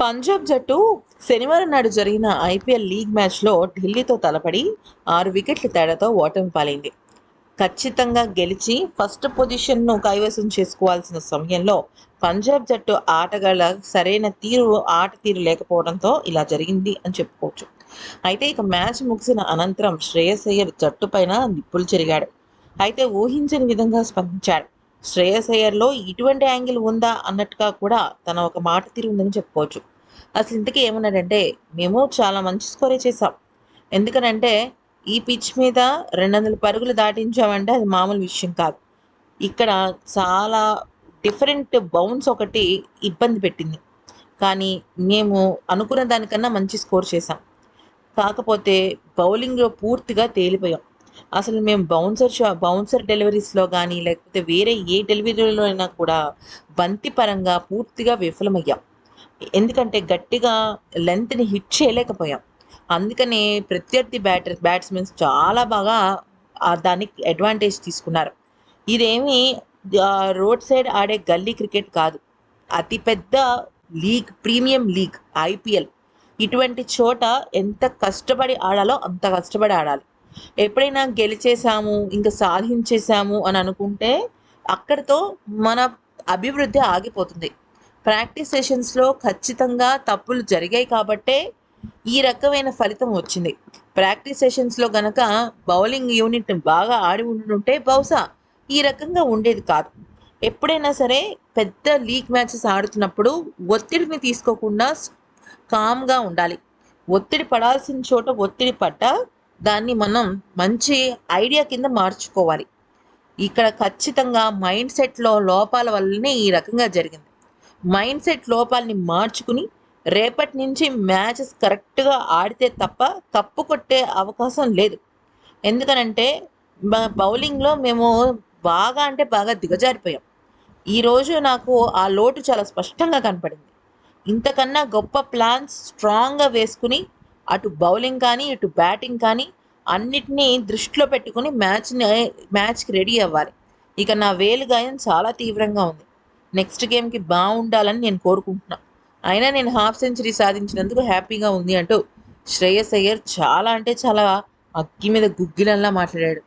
పంజాబ్ జట్టు శనివారం నాడు జరిగిన ఐపీఎల్ లీగ్ మ్యాచ్లో ఢిల్లీతో తలపడి ఆరు వికెట్ల తేడాతో ఓటమి పాలైంది. ఖచ్చితంగా గెలిచి ఫస్ట్ పొజిషన్ను కైవసం చేసుకోవాల్సిన సమయంలో పంజాబ్ జట్టు ఆటగాళ్ళ సరైన తీరు ఆట తీరు లేకపోవడంతో ఇలా జరిగింది అని చెప్పుకోవచ్చు. అయితే ఇక మ్యాచ్ ముగిసిన అనంతరం శ్రేయస్ అయ్యర్ జట్టు పైన నిప్పులు చెరిగాడు. అయితే ఊహించని విధంగా స్పందించాడు. శ్రేయస్ అయ్యర్లో ఇటువంటి యాంగిల్ ఉందా అన్నట్టుగా కూడా తన ఒక మాట తీరు ఉందని చెప్పుకోవచ్చు. అసలు ఇంతకీ ఏమన్నాడంటే మేము చాలా మంచి స్కోరే చేసాం ఎందుకనంటే ఈ పిచ్ మీద రెండు వందల పరుగులు దాటించామంటే అది మామూలు విషయం కాదు. ఇక్కడ చాలా డిఫరెంట్ బౌన్స్ ఒకటి ఇబ్బంది పెట్టింది. కానీ మేము అనుకున్న దానికన్నా మంచి స్కోర్ చేసాం కాకపోతే బౌలింగ్లో పూర్తిగా తేలిపోయాం. అసలు మేము బౌన్సర్ షా బౌన్సర్ డెలివరీస్లో కానీ లేకపోతే వేరే ఏ డెలివరీలో అయినా కూడా బంతి పరంగా పూర్తిగా విఫలమయ్యాం. ఎందుకంటే గట్టిగా లెంత్ని హిట్ చేయలేకపోయాం. అందుకనే ప్రత్యర్థి బ్యాటర్ బ్యాట్స్మెన్స్ చాలా బాగా దానికి అడ్వాంటేజ్ తీసుకున్నారు. ఇదేమి రోడ్ సైడ్ ఆడే గల్లీ క్రికెట్ కాదు. అతిపెద్ద లీగ్ ప్రీమియం లీగ్ ఐపీఎల్ ఇటువంటి చోట ఎంత కష్టపడి ఆడాలో అంత కష్టపడి ఆడాలి. ఎప్పుడైనా గెలిచేసాము ఇంకా సాధించేసాము అని అనుకుంటే అక్కడితో మన అభివృద్ధి ఆగిపోతుంది. ప్రాక్టీస్ సెషన్స్లో ఖచ్చితంగా తప్పులు జరిగాయి కాబట్టే ఈ రకమైన ఫలితం వచ్చింది. ప్రాక్టీస్ సెషన్స్లో గనక బౌలింగ్ యూనిట్ బాగా ఆడి ఉండుంటే బహుశా ఈ రకంగా ఉండేది కాదు. ఎప్పుడైనా సరే పెద్ద లీగ్ మ్యాచెస్ ఆడుతున్నప్పుడు ఒత్తిడిని తీసుకోకుండా కామ్గా ఉండాలి. ఒత్తిడి పడాల్సిన చోట ఒత్తిడి పడ్డ దాన్ని మనం మంచి ఐడియా కింద మార్చుకోవాలి. ఇక్కడ ఖచ్చితంగా మైండ్ సెట్లో లోపాల వల్లనే ఈ రకంగా జరిగింది. మైండ్ సెట్ లోపాలని మార్చుకుని రేపటి నుంచి మ్యాచెస్ కరెక్ట్గా ఆడితే తప్ప కప్పు కొట్టే అవకాశం లేదు. ఎందుకనంటే బౌలింగ్లో మేము బాగా అంటే బాగా దిగజారిపోయాం. ఈరోజు నాకు ఆ లోటు చాలా స్పష్టంగా కనపడింది. ఇంతకన్నా గొప్ప ప్లాన్స్ స్ట్రాంగ్గా వేసుకుని అటు బౌలింగ్ కానీ ఇటు బ్యాటింగ్ కానీ అన్నిటినీ దృష్టిలో పెట్టుకుని మ్యాచ్ని మ్యాచ్కి రెడీ అవ్వాలి. ఇక నా వేలు గాయం చాలా తీవ్రంగా ఉంది. నెక్స్ట్ గేమ్కి బాగుండాలని నేను కోరుకుంటున్నా. అయినా నేను హాఫ్ సెంచరీ సాధించినందుకు హ్యాపీగా ఉంది అంటూ శ్రేయస్ అయ్యర్ చాలా అంటే చాలా అగ్గి మీద గుగ్గిలల్లా మాట్లాడాడు.